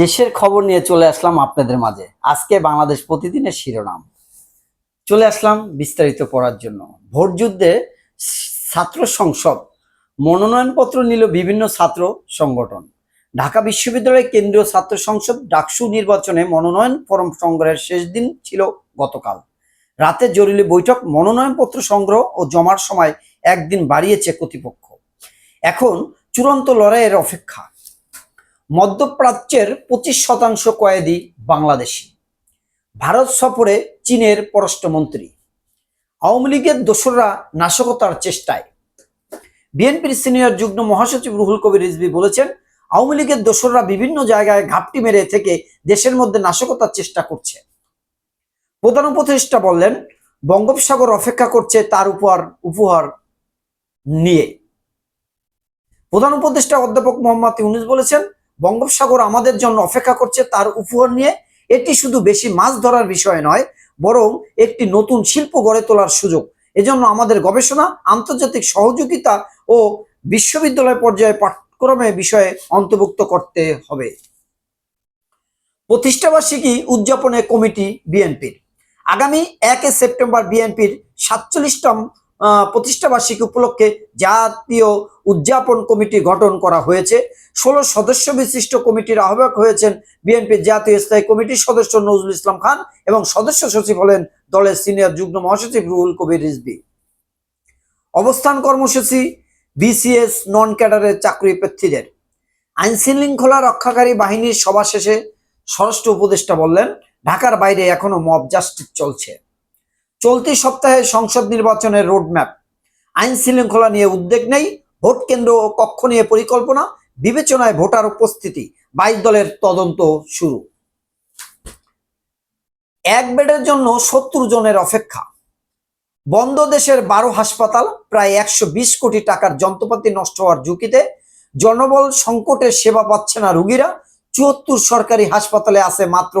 দেশের খবর নিয়ে চলে আসলাম আপনাদের মাঝে। আজকে বাংলাদেশ প্রতিদিনের শিরোনাম। চলে আসলাম বিস্তারিত পড়ার জন্য। ভোট যুদ্ধে ছাত্র সংসদ মনোনয়নপত্র নিল বিভিন্ন ছাত্র সংগঠন। ঢাকা বিশ্ববিদ্যালয়ের কেন্দ্রীয় ছাত্র সংসদ ডাকসু নির্বাচনে মনোনয়ন ফরম সংগ্রহের শেষ দিন ছিল গতকাল। রাতে জরুরি বৈঠক, মনোনয়নপত্র সংগ্রহ ও জমার সময় একদিন বাড়িয়েছে কর্তৃপক্ষ। এখন চূড়ান্ত লড়াইয়ের অপেক্ষা। মধ্যপ্রাচ্যের পঁচিশ শতাংশ কয়েদি বাংলাদেশি। ভারত সফরে চীনের পররাষ্ট্রমন্ত্রী। আওয়ামী লীগের দোসররা নাশকতার চেষ্টায়। বিএনপির সিনিয়র যুগ্ম মহাসচিব রুহুল কবির রিজভি বলেছেন, আওয়ামী লীগের দোসররা বিভিন্ন জায়গায় ঘাপটি মেরে থেকে দেশের মধ্যে নাশকতার চেষ্টা করছে। প্রধান উপদেষ্টা বললেন, বঙ্গোপসাগর অপেক্ষা করছে তার উপহার উপহার নিয়ে। প্রধান উপদেষ্টা অধ্যাপক মোহাম্মদ ইউনুস বলেছেন বঙ্গোপসাগর আমাদের জন্য অপেক্ষা করছে, তার উপহার নিয়ে। এটি শুধু বেশি মাছ ধরার বিষয় নয়, বরং একটি নতুন শিল্প গড়ে তোলার সুযোগ। এজন্য আমাদের গবেষণা, আন্তর্জাতিক সহযোগিতা ও বিশ্ববিদ্যালয় পর্যায়ে পাঠ্যক্রমে বিষয়ে অন্তর্ভুক্ত করতে হবে। প্রতিষ্ঠাবার্ষিকী উদযাপনে কমিটি বিএনপির। আগামী একে সেপ্টেম্বর বিএনপির সাতচল্লিশতম প্রতিষ্ঠাবার্ষিকী উপলক্ষে জাতীয় উদযাপন কমিটি গঠন করা হয়েছে। ষোলো সদস্য বিশিষ্ট কমিটির আহ্বায়ক হয়েছেন বিএনপির জাতীয় স্থায়ী কমিটির সদস্য নজরুল ইসলাম খান এবং সদস্য সচিব হলেন দলের সিনিয়র যুগ্ম মহাসচিব রুহুল কবির রিজভি। অবস্থান কর্মসূচি বিসিএস নন ক্যাডারের চাকরি প্রার্থীদের। আইন শৃঙ্খলা রক্ষাকারী বাহিনীর সভা শেষে স্বরাষ্ট্র উপদেষ্টা বললেন, ঢাকার বাইরে এখনও মব জাস্টিস চলছে। চলতি সপ্তাহে সংসদ নির্বাচনের রোডম্যাপ। আইন শৃঙ্খলা নিয়ে উদ্বেগ নেই, ভোট কেন্দ্র ও কক্ষ নিয়ে পরিকল্পনা, বিবেচনায় ভোটার উপস্থিতি, বাইশ দলের তদন্ত শুরু। এক বেডের জন্য সত্তর জনের অপেক্ষা। বন্ধ দেশের বারো হাসপাতাল, প্রায় একশো বিশ কোটি টাকার যন্ত্রপাতি নষ্ট হওয়ার ঝুঁকিতে জনবল সংকটের সেবা পাচ্ছে না রুগীরা। চুয়াত্তর সরকারি হাসপাতালে আছে মাত্র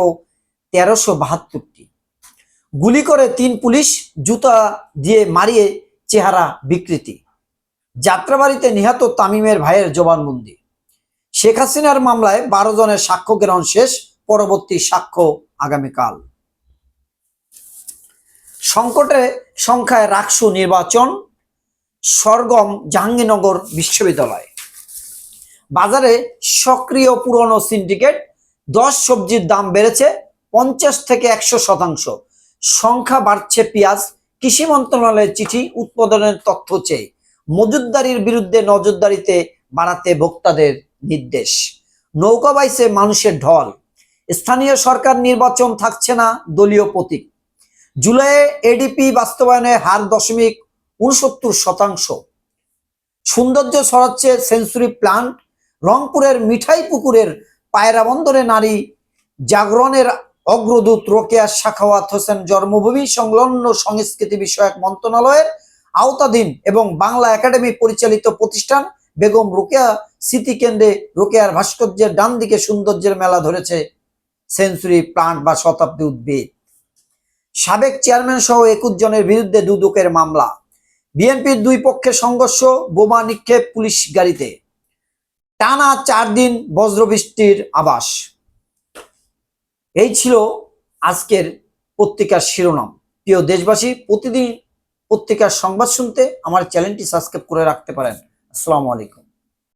তেরোশো বাহাত্তরটি। গুলি করে তিন পুলিশ জুতা দিয়ে মারিয়ে চেহারা বিকৃতি। যাত্রাবাড়িতে নিহত তামিমের ভাইয়ের জবানবন্দি। শেখ হাসিনার মামলায় বারো জনের সাক্ষ্য গ্রহণ শেষ, পরবর্তী সাক্ষ্য আগামীকাল। সংকটে সংখ্যায় রাকসু নির্বাচন, সরগম জাহাঙ্গীরনগর বিশ্ববিদ্যালয়। বাজারে সক্রিয় পুরনো সিন্ডিকেট, দশ সবজির দাম বেড়েছে পঞ্চাশ থেকে একশো শতাংশ। সংখ্যা বাড়ছে পেঁয়াজ। কৃষি মন্ত্রণালয়ের চিঠি উৎপাদনের তথ্য চেয়ে মজুদদারির বিরুদ্ধে নজরদারিতে বাড়াতে ভোক্তাদের নির্দেশ। নৌকা বাইছে মানুষের ঢল। স্থানীয় সরকার নির্বাচন থাকছে না দলীয় প্রতীক। জুলাইয়ে এডিপি বাস্তবায়নে হার দশমিক উনসত্তর শতাংশ। সৌন্দর্য ছড়াচ্ছে সেঞ্চুরি প্লান্ট। রংপুরের মিঠাই পুকুরের পায়রা বন্দরে নারী জাগরণের অগ্রদূত রোকেয়া শাখাওয়াত হোসেন জন্মভূমি সংলগ্ন সংস্কৃতি বিষয়ক মন্ত্রণালয়ের আওতাধীন এবং বাংলা একাডেমি পরিচালিত প্রতিষ্ঠান বেগম রোকেয়া স্মৃতি কেন্দ্রে রোকেয়ার ভাস্কর্যের ডান দিকে সৌন্দর্যের মেলা ধরেছে সেঞ্চুরি প্লান্ট বা শতাব্দী উদ্ভিদ। সাবেক চেয়ারম্যান সহ একুশ জনের বিরুদ্ধে দুদকের মামলা। বিএনপির দুই পক্ষের সংঘর্ষ, বোমা নিক্ষেপ পুলিশ গাড়িতে। টানা চার দিন বজ্রবৃষ্টির আবাস এই ছিল আজকের পত্রিকার শিরোনাম। প্রিয় দেশবাসী, প্রতিদিন পত্রিকার সংবাদ শুনতে আমার চ্যানেলটি সাবস্ক্রাইব করে রাখতে পারেন। আসসালামু আলাইকুম।